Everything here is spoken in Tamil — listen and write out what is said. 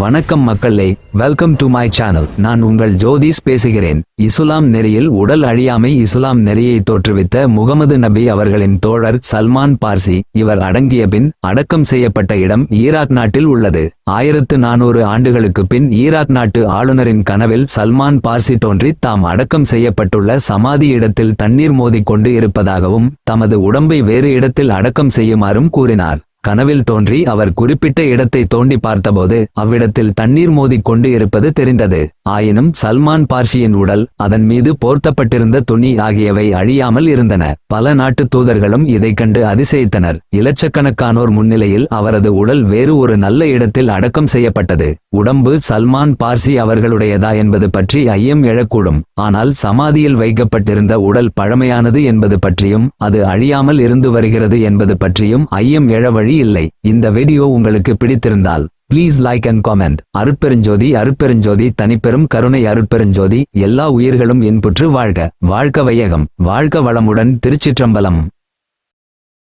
வணக்கம் மக்களே வெல்கம் டு மை சேனல் நான் உங்கள் ஜோதிஸ் பேசுகிறேன். இசுலாம் நெறியில் உடல் அழியாமை இசுலாம் நெறியை தோற்றுவித்த முகமது நபி அவர்களின் தோழர் சல்மான் பார்சி இவர் அடங்கிய பின் அடக்கம் செய்யப்பட்ட இடம் ஈராக் நாட்டில் உள்ளது. ஆயிரத்து நானூறு ஆண்டுகளுக்கு பின் ஈராக் நாட்டு ஆளுநரின் கனவில் சல்மான் பார்சி தோன்றி தாம் அடக்கம் செய்யப்பட்டுள்ள சமாதி இடத்தில் தண்ணீர் மோதிக்கொண்டு இருப்பதாகவும் தமது உடம்பை வேறு இடத்தில் அடக்கம் செய்யுமாறும் கூறினார். கனவில் தோன்றி அவர் குறிப்பிட்ட இடத்தை தோண்டி பார்த்தபோது அவ்விடத்தில் தண்ணீர் மோதிக் கொண்டு இருப்பது தெரிந்தது. ஆயினும் சல்மான் பார்ஷியின் உடல் அதன் மீது போர்த்தப்பட்டிருந்த துணி ஆகியவை அழியாமல் இருந்தன. பல நாட்டு தூதர்களும் இதைக் கண்டு அதிசயித்தனர். இலட்சக்கணக்கானோர் முன்னிலையில் அவரது உடல் வேறு ஒரு நல்ல இடத்தில் அடக்கம் செய்யப்பட்டது. உடம்பு சல்மான் பார்சி அவர்களுடையதா என்பது பற்றி ஐயம் எழக்கூடும். ஆனால் சமாதியில் வைக்கப்பட்டிருந்த உடல் பழமையானது என்பது பற்றியும் அது அழியாமல் இருந்து வருகிறது என்பது பற்றியும் ஐயம் எழ வழி இல்லை. இந்த வீடியோ உங்களுக்கு பிடித்திருந்தால் ப்ளீஸ் லைக் அண்ட் காமெண்ட் அருட்பெருஞ்சோதி அருட்பெருஞ்சோதி தனிப்பெரும் கருணை அருட்பெருஞ்சோதி எல்லா உயிர்களும் இன்புற்று வாழ்க. வாழ்க வையகம். வாழ்க வளமுடன் திருச்சிற்றம்பலம்.